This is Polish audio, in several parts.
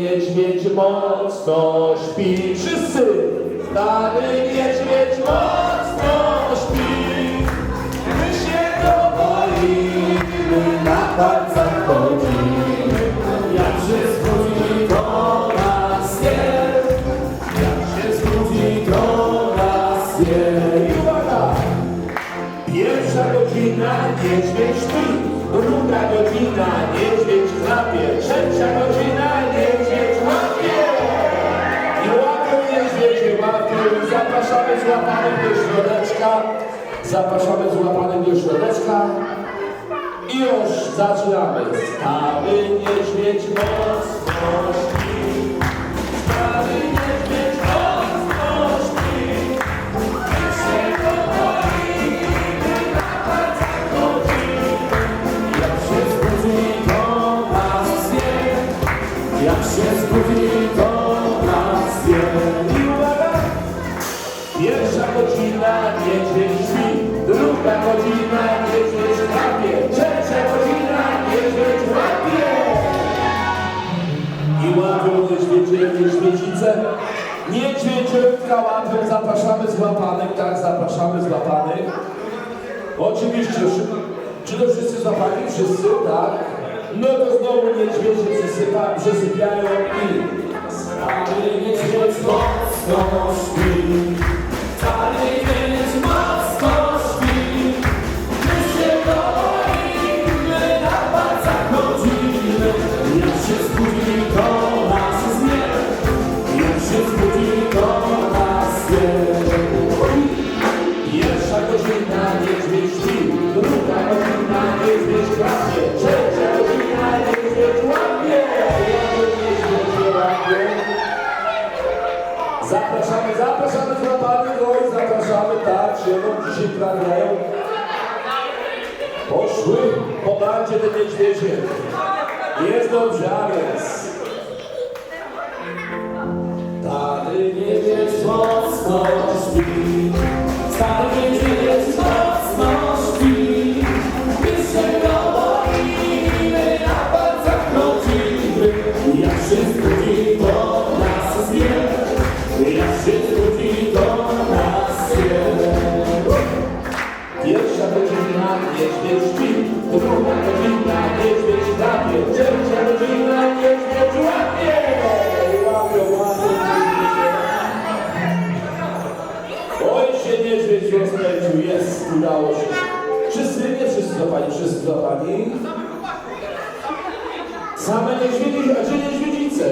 niedźwiedź mocno śpi. Wszyscy! Stary niedźwiedź mocno śpi. My się go boimy, na palcach chodzimy. Jak się zbudzi, to nas je. Jak się zbudzi, to nas je. I uwaga! Pierwsza godzina niedźwiedź śpi, druga godzina niedźwiedź chrapie, trzecia zapraszamy złapanych do środeczka. I już zaczynamy. Stały niedźwiedź mocno śpi, stały niedźwiedź mocno śpi. My się go boimy, na palcach chodzimy. Jak się zbudzi, to nas zje. Jak się zbudzi, to nas zje. I uwaga! Pierwsza godzina niedźwiedź Łapią, zapraszamy złapanych, tak, zapraszamy złapanych. Oczywiście, czy, to wszyscy złapani? Wszyscy, tak? No to znowu niedźwiedzie przysypa, przysypiają i... Stary niedźwiedź mocno śpi. Zapraszamy, zapraszamy złapanych, oj, zapraszamy, tak, siedzą, dzisiaj prawiają. Poszły po te niedźwiedzie. Jest dobrze, a więc. Stary niedźwiedź mocno złapani. Same niedźwiedzie, a gdzie niedźwiedzice?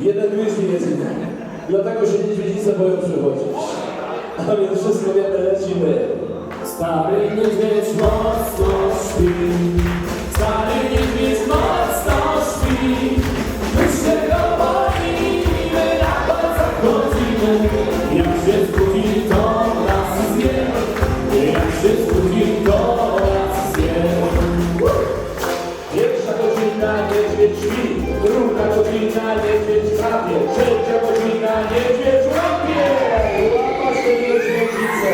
Jeden gryźnie jest inny. Dlatego się niedźwiedzice boją przychodzić. A więc wszystko wiemy, lecimy. Stary niedźwiedź mocno śpi. Stary niedźwiedź mocno śpi. My się go boimy, na palcach chodzimy. Jak się zbudzi, godzina niedźwiedź chrapie, trzecia godzina niedźwiedź łapie. Łapa się niedźwiedzice.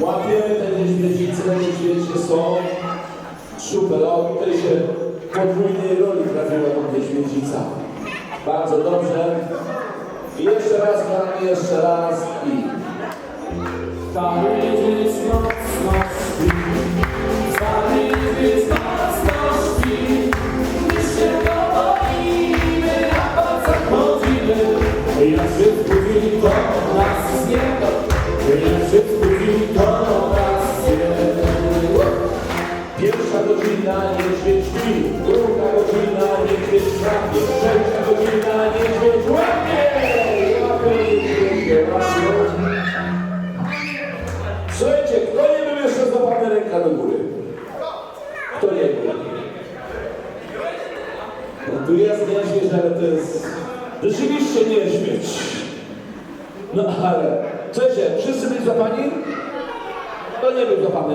Łapiemy te niedźwiedzice, niedźwiedzie są super. O, tutaj się podwójnej roli trafiła ta niedźwiedzica. Bardzo dobrze. I jeszcze raz, gramy, jeszcze raz i... Stary niedźwiedź mocno śpi. Do góry? Kto nie był? No tu jest niedźwiedź, ale to jest rzeczywiście niedźwiedź. No ale, słuchajcie, wszyscy byli złapani? To nie był złapany.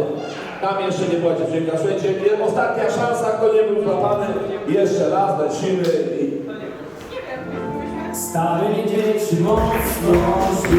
Tam jeszcze nie była dziewczynka. Słuchajcie, ostatnia szansa, kto nie był złapany. Jeszcze raz lecimy i... Stary niedźwiedź mocno śpi,